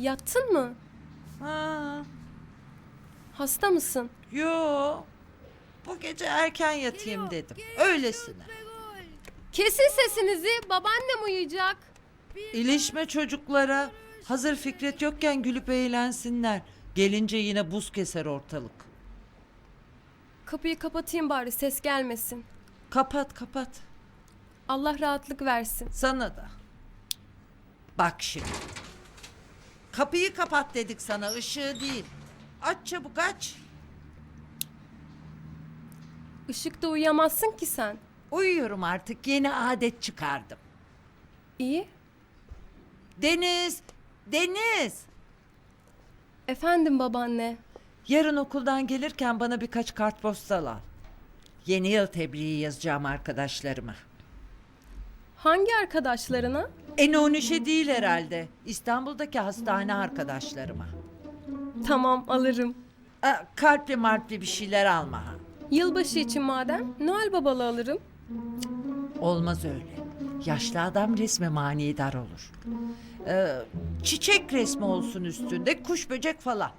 Yattın mı? Ha, Hasta mısın? yo. Bu gece erken yatayım dedim. Öylesine. Kesin sesinizi. Babaannem uyuyacak. İlişme çocuklara. Hazır Fikret yokken gülüp eğlensinler. Gelince yine buz keser ortalık. Kapıyı kapatayım bari ses gelmesin. Kapat kapat. Allah rahatlık versin. Sana da. Bak şimdi. Kapıyı kapat dedik sana ışığı değil. Aç çabuk aç. Işıkta uyuyamazsın ki sen. Uyuyorum artık yeni adet çıkardım. İyi. Deniz, Deniz. Efendim babaanne. Yarın okuldan gelirken bana birkaç kartpostal al. Yeni yıl tebriği yazacağım arkadaşlarıma. Hangi arkadaşlarına? Enonişe değil herhalde. İstanbul'daki hastane arkadaşlarıma. Tamam alırım. Aa, kalpli marpli bir şeyler alma. ha. Yılbaşı için madem Noel babalı alırım. Olmaz öyle. Yaşlı adam resmi manidar olur. Ee, çiçek resmi olsun üstünde, kuş böcek falan.